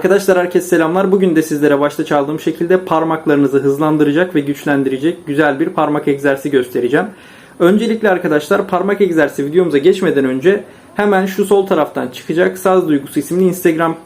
Arkadaşlar herkese selamlar. Bugün de sizlere başta çaldığım şekilde parmaklarınızı hızlandıracak ve güçlendirecek güzel bir parmak egzersizi göstereceğim. Öncelikle arkadaşlar parmak egzersizi videomuza geçmeden önce hemen şu sol taraftan çıkacak Saz Duygusu isimli Instagram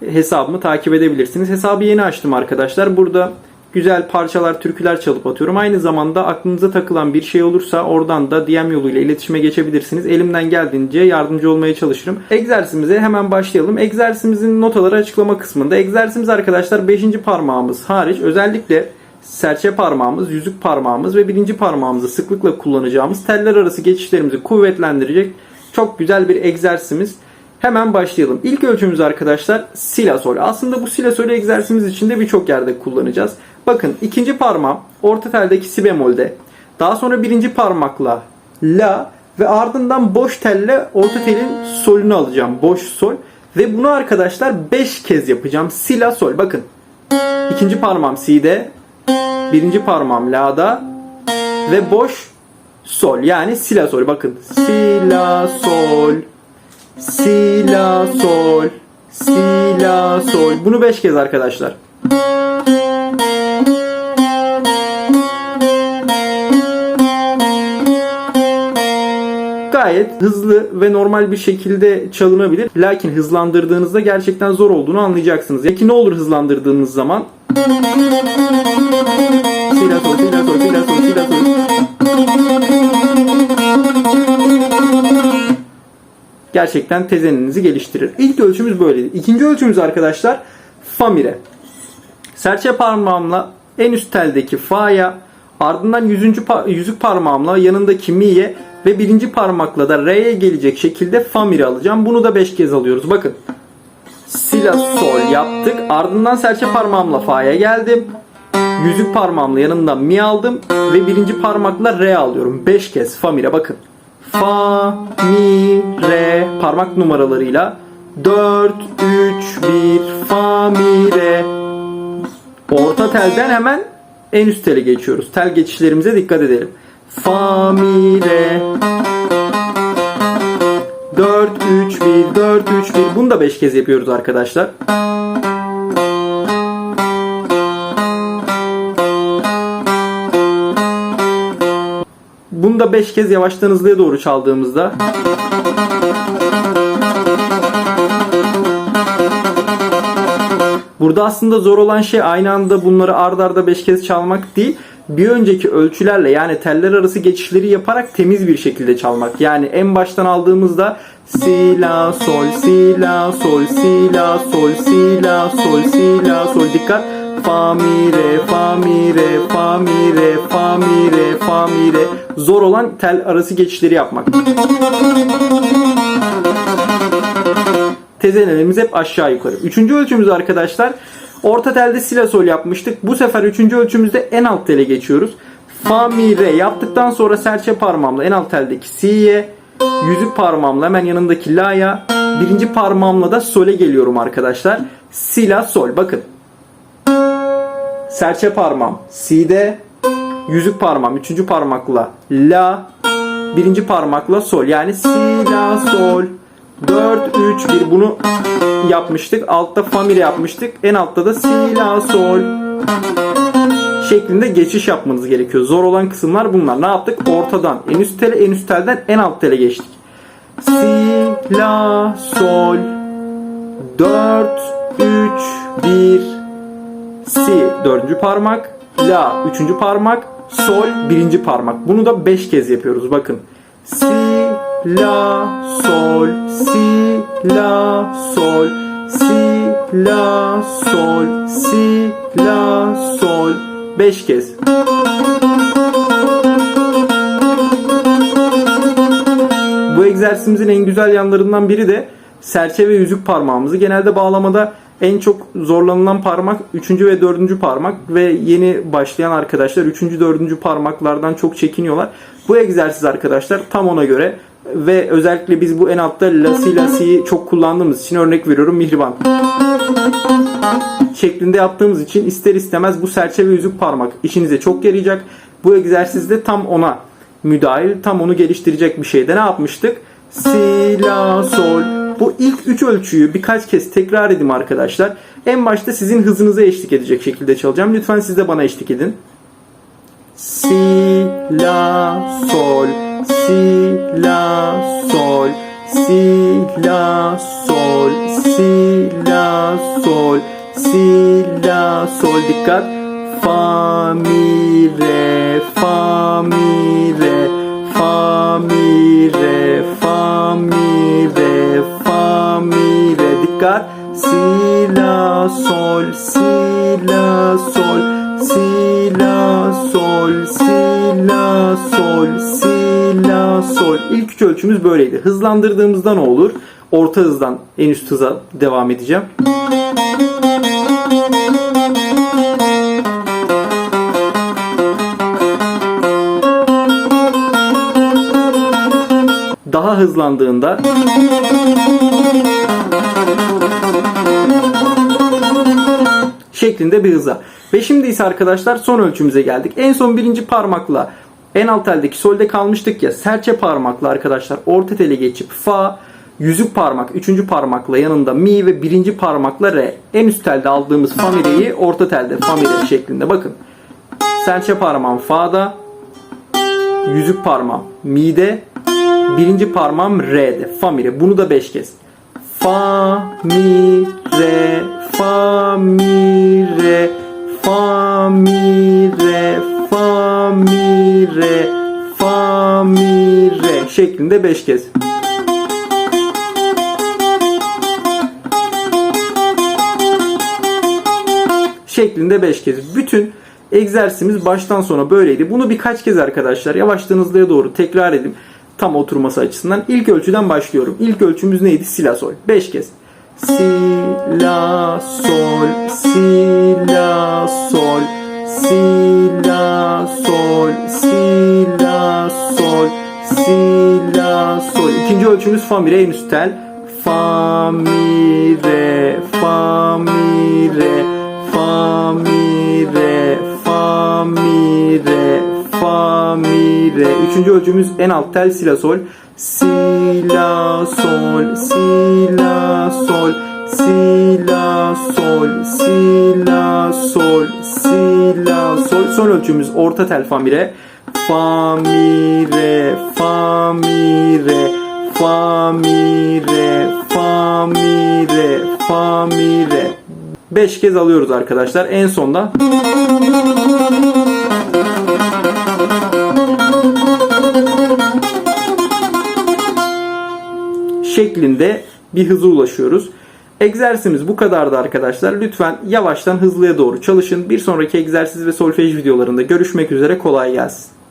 hesabımı takip edebilirsiniz. Hesabı yeni açtım arkadaşlar. Burada güzel parçalar, türküler çalıp atıyorum. Aynı zamanda aklınıza takılan bir şey olursa oradan da DM yoluyla iletişime geçebilirsiniz. Elimden geldiğince yardımcı olmaya çalışırım. Egzersizimize hemen başlayalım. Egzersizimizin notaları açıklama kısmında. Egzersizimiz arkadaşlar 5. parmağımız hariç özellikle serçe parmağımız, yüzük parmağımız ve birinci parmağımızı sıklıkla kullanacağımız teller arası geçişlerimizi kuvvetlendirecek çok güzel bir egzersizimiz. Hemen başlayalım. İlk ölçümüz arkadaşlar sila sol. Aslında bu sila sol egzersizimiz için de birçok yerde kullanacağız. Bakın ikinci parmağım orta teldeki si bemolde. Daha sonra birinci parmakla la ve ardından boş telle orta telin solünü alacağım. Boş sol. Ve bunu arkadaşlar 5 kez yapacağım. Si la sol. Bakın. İkinci parmağım si'de. Birinci parmağım la'da. Ve boş sol. Yani si la sol. Bakın. Si la sol. Si la sol. Si la sol. Bunu 5 kez arkadaşlar. Gayet hızlı ve normal bir şekilde çalınabilir. Lakin hızlandırdığınızda gerçekten zor olduğunu anlayacaksınız. Peki ne olur hızlandırdığınız zaman? Si la sol, si. Gerçekten tezeninizi geliştirir. İlk ölçümüz böyleydi. İkinci ölçümüz arkadaşlar fa mire. Serçe parmağımla en üst teldeki fa'ya ardından yüzüncü pa- yüzük parmağımla yanındaki mi'ye ve birinci parmakla da re'ye gelecek şekilde fa mire alacağım. Bunu da 5 kez alıyoruz. Bakın. Si la sol yaptık. Ardından serçe parmağımla fa'ya geldim. Yüzük parmağımla yanında mi aldım ve birinci parmakla re alıyorum. 5 kez fa mire bakın. Fa, mi, re parmak numaralarıyla 4, 3, 1, fa, mi, re. Orta telden hemen en üst tele geçiyoruz. Tel geçişlerimize dikkat edelim. Fa, mi, re. 4, 3, 1, 4, 3, 1. Bunu da 5 kez yapıyoruz arkadaşlar. Bunu da 5 kez yavaştan hızlıya doğru çaldığımızda Burada aslında zor olan şey aynı anda bunları ard arda 5 kez çalmak değil. Bir önceki ölçülerle yani teller arası geçişleri yaparak temiz bir şekilde çalmak. Yani en baştan aldığımızda si la sol si la sol si la sol si la sol si la sol dikkat fa mi re fa mi re fa mi re fa mi re fa mi re zor olan tel arası geçişleri yapmak. Tezenelerimiz hep aşağı yukarı. Üçüncü ölçümüz arkadaşlar orta telde si la sol yapmıştık. Bu sefer üçüncü ölçümüzde en alt tele geçiyoruz. Fa mi re yaptıktan sonra serçe parmağımla en alt teldeki si'ye yüzük parmağımla hemen yanındaki la'ya birinci parmağımla da sol'e geliyorum arkadaşlar. Si la sol bakın. Serçe parmağım si'de yüzük parmağım üçüncü parmakla la birinci parmakla sol yani si la sol 4 3 1 bunu yapmıştık. Altta fa mi re yapmıştık. En altta da si la sol şeklinde geçiş yapmanız gerekiyor. Zor olan kısımlar bunlar. Ne yaptık? Ortadan en üst tele, en üst telden en alt tele geçtik. Si la sol 4 3 1 si dördüncü parmak, la üçüncü parmak, sol birinci parmak. Bunu da 5 kez yapıyoruz. Bakın. Si la sol si la sol si la sol si la sol 5 kez. Bu egzersizimizin en güzel yanlarından biri de serçe ve yüzük parmağımızı. Genelde bağlamada en çok zorlanılan parmak 3. ve 4. parmak ve yeni başlayan arkadaşlar 3. 4. parmaklardan çok çekiniyorlar. Bu egzersiz arkadaşlar tam ona göre ve özellikle biz bu en altta lasi lasi'yi çok kullandığımız için örnek veriyorum mihriban şeklinde yaptığımız için ister istemez bu serçe ve yüzük parmak işinize çok yarayacak. Bu egzersizde tam ona müdahil, tam onu geliştirecek bir şeyde ne yapmıştık? Si, la, sol. Bu ilk üç ölçüyü birkaç kez tekrar edeyim arkadaşlar. En başta sizin hızınıza eşlik edecek şekilde çalacağım. Lütfen siz de bana eşlik edin. Si, la, sol, si, la, sol, si, la, sol, si, la, sol, si, la, sol. Dikkat. Fa, mi, re, fa, mi, re, fa, mi, re, fa, mi, re, fa, mi, re. Dikkat. Si, la, sol, si, la, sol, si, la, sol, si, la, sol, si, la, sol. İlk üç ölçümüz böyleydi. Hızlandırdığımızda ne olur? Orta hızdan en üst hıza devam edeceğim. Daha hızlandığında şeklinde bir hıza. Ve şimdi ise arkadaşlar son ölçümüze geldik. En son birinci parmakla en alt teldeki solde kalmıştık ya serçe parmakla arkadaşlar orta tele geçip fa yüzük parmak üçüncü parmakla yanında mi ve birinci parmakla re en üst telde aldığımız fa mi re'yi orta telde fa mi re şeklinde bakın. Serçe parmağım fa'da yüzük parmağım mi'de birinci parmağım re'de fa mi re bunu da 5 kez. Fa mi re fa mi re fa mi re fa mi re fa mi re şeklinde 5 kez. şeklinde 5 kez. Bütün egzersizimiz baştan sona böyleydi. Bunu birkaç kez arkadaşlar yavaştan doğru tekrar edin. Tam oturması açısından. İlk ölçüden başlıyorum. İlk ölçümüz neydi? Si la sol. 5 kez. Si la sol si la sol si la sol si la sol si la sol. İkinci ölçümüz fa mi re en üst tel. Fa mi re fa mi re fa mi re fa mi re fa mi re. Üçüncü ölçümüz en alt tel si la sol. Si la sol si la sol si la sol si la sol si la sol. Son ölçümüz orta tel fa mi re. Fa mi re fa mi re fa mi re fa mi re fa mi re 5 kez alıyoruz arkadaşlar. En sonda şeklinde bir hıza ulaşıyoruz. Egzersizimiz bu kadardı arkadaşlar. Lütfen yavaştan hızlıya doğru çalışın. Bir sonraki egzersiz ve solfej videolarında görüşmek üzere. Kolay gelsin.